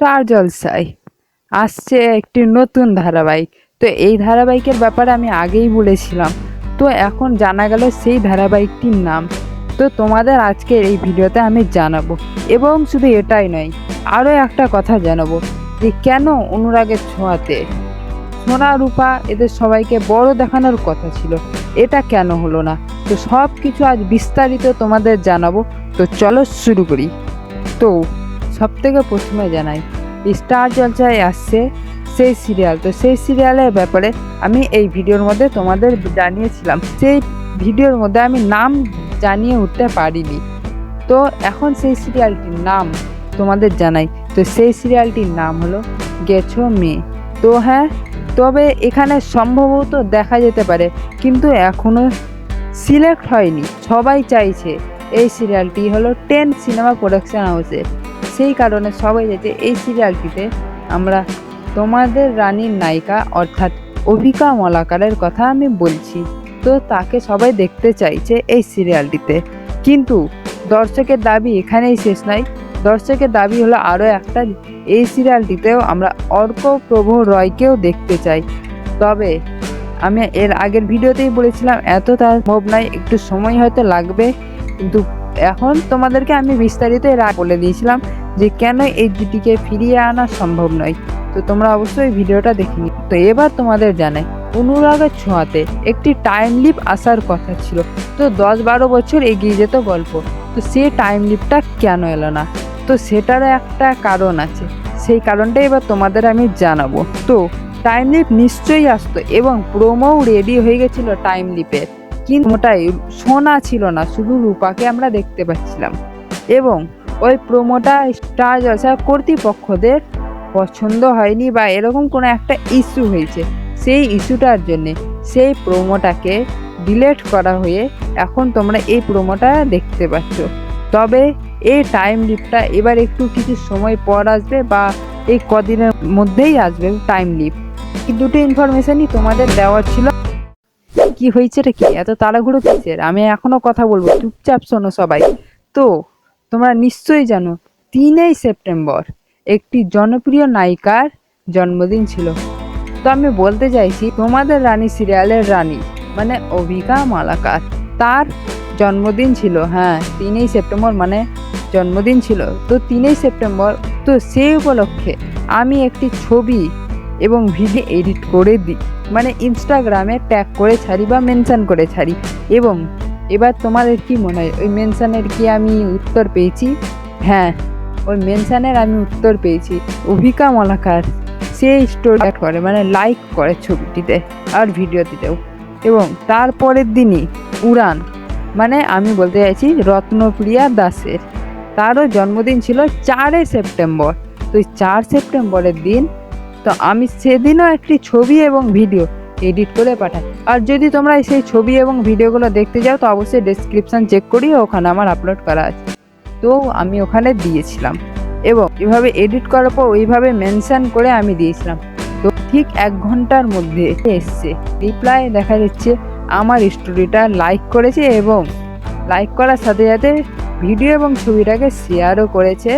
Star জলসায়। আসছে একটি নতুন ধারাবাহিক। তো এই ধারাবাহিকের ব্যাপারে আমি আগেই বলেছিলাম। তো এখন জানা গেল সেই ধারাবাহিকটির নাম। তো তোমাদের আজকের এই ভিডিওতে আমি জানাব। এবং শুধু এটাই নয়, আরও একটা কথা জানাব যে কেন অনুরাগের ছোঁয়াতে? সোনা, রূপা এদের সবাইকে বড় দেখানোর কথা ছিল। এটা কেন হলো না? তো সব কিছু আজ বিস্তারিত তোমাদের জানাব। তো চলো শুরু করি। তো সব থেকে প্রথমে জানাই স্টার জলসায় আসছে সেই সিরিয়াল তো সেই সিরিয়ালের ব্যাপারে আমি এই ভিডিওর মধ্যে তোমাদের জানিয়েছিলাম। সেই ভিডিওর মধ্যে আমি নাম জানিয়ে উঠতে পারিনি। তো এখন সেই সিরিয়ালটির নাম তোমাদের জানাই। তো সেই সিরিয়ালটির নাম হলো গেছো মেয়ে তো হ্যাঁ তবে এখানে সম্ভবত দেখা যেতে পারে, কিন্তু এখনও সিলেক্ট হয়নি। সবাই চাইছে এই সিরিয়ালটি হলো টেন সিনেমা প্রোডাকশন হাউসের সেই কারণে সবাই চাইছে এই সিরিয়ালটিতে আমরা তোমাদের রানীর নায়িকা অর্থাৎ অভিকা মলাকারের কথা আমি বলছি। তো তাকে সবাই দেখতে চাইছে এই সিরিয়ালটিতে। কিন্তু দর্শকের দাবি এখানেই শেষ নয়। দর্শকের দাবি হলো আরও একটা এই সিরিয়ালটিতেও আমরা অর্ক প্রভু রয়কেও দেখতে চাই। তবে আমি এর আগের ভিডিওতেই বলেছিলাম, এত তার সম্ভব নয় একটু সময় হয়তো লাগবে। কিন্তু এখন তোমাদেরকে আমি বিস্তারিত এর বলে দিয়েছিলাম যে কেন এই জুটিকে ফিরিয়ে আনা সম্ভব নয়। তো তোমরা অবশ্যই ভিডিওটা দেখে নি তো এবার তোমাদের জানাই, অনুরাগের ছোঁয়াতে একটি টাইম লিপ আসার কথা ছিল। তো দশ বারো বছর এগিয়ে যেত গল্প। তো সে টাইম লিপটা কেন এলো না? তো সেটার একটা কারণ আছে। সেই কারণটা এবার তোমাদের আমি জানাব। তো টাইম লিপ নিশ্চয়ই আসতো এবং প্রোমোও রেডি হয়ে গেছিল টাইম লিপের কিন্তু ওটাই সোনা ছিল না, শুধু রূপাকে আমরা দেখতে পাচ্ছিলাম। এবং ওই প্রোমোটা স্টার জলসা কর্তৃপক্ষদের পছন্দ হয়নি বা এরকম কোনো একটা ইস্যু হয়েছে, সেই ইস্যুটার জন্যে সেই প্রোমোটাকে ডিলেট করা হয়ে এখন তোমরা এই প্রোমোটা দেখতে পাচ্ছ। তবে এই টাইম লিপটা এবার একটু কিছু সময় পর আসবে বা এই কদিনের মধ্যেই আসবে টাইম লিপ এই দুটো ইনফরমেশনই তোমাদের দেওয়ার ছিল। কি হয়েছে রে কি? এত তাড়াহুড়ো কিসের? আমি এখনও কথা বলব। চুপচাপ শোনো সবাই। তো, তোমরা নিশ্চয়ই জানো, তিনই সেপ্টেম্বর একটি জনপ্রিয় নায়িকার জন্মদিন ছিল। তো আমি বলতে চাইছি, তোমাদের রানী সিরিয়ালের রানী মানে অভিকা মালাকার, তার জন্মদিন ছিল হ্যাঁ তিনই সেপ্টেম্বর মানে জন্মদিন ছিল। তো তিনই সেপ্টেম্বর, তো সেই উপলক্ষে আমি একটি ছবি এবং ভিডিও এডিট করে দিই। মানে ইনস্টাগ্রামে ট্যাগ করে ছাড়ি বা মেনশান করে ছাড়ি। এবং এবার তোমাদের কি মনে হয়? ওই মেনশানের কি আমি উত্তর পেয়েছি? হ্যাঁ ওই মেনশানের আমি উত্তর পেয়েছি। অভিকা মলাকার, সে স্টোরি করে মানে লাইক করে ছবিটিতে আর ভিডিওটিতেও। এবং তারপরের দিনই উড়ান মানে আমি বলতে চাইছি রত্নপ্রিয়া দাসের। তারও জন্মদিন ছিল চারই সেপ্টেম্বর। তো চার সেপ্টেম্বরের দিন তো আমি সেদিনও একটি ছবি এবং ভিডিও এডিট করে পাঠাই। আর যদি তোমরা সেই ছবি এবং ভিডিওগুলো দেখতে যাও, তো অবশ্যই ডেসক্রিপশান চেক করি ওখানে আমার আপলোড করা আছে। তো আমি ওখানে দিয়েছিলাম এবং এভাবে এডিট করার পর ওইভাবে মেনশান করে আমি দিয়েছিলাম। তো ঠিক এক ঘণ্টার মধ্যে এসছে। রিপ্লাই দেখা যাচ্ছে, আমার স্টোরিটা লাইক করেছে এবং লাইক করার সাথে সাথে ভিডিও এবং ছবিটাকে শেয়ারও করেছে।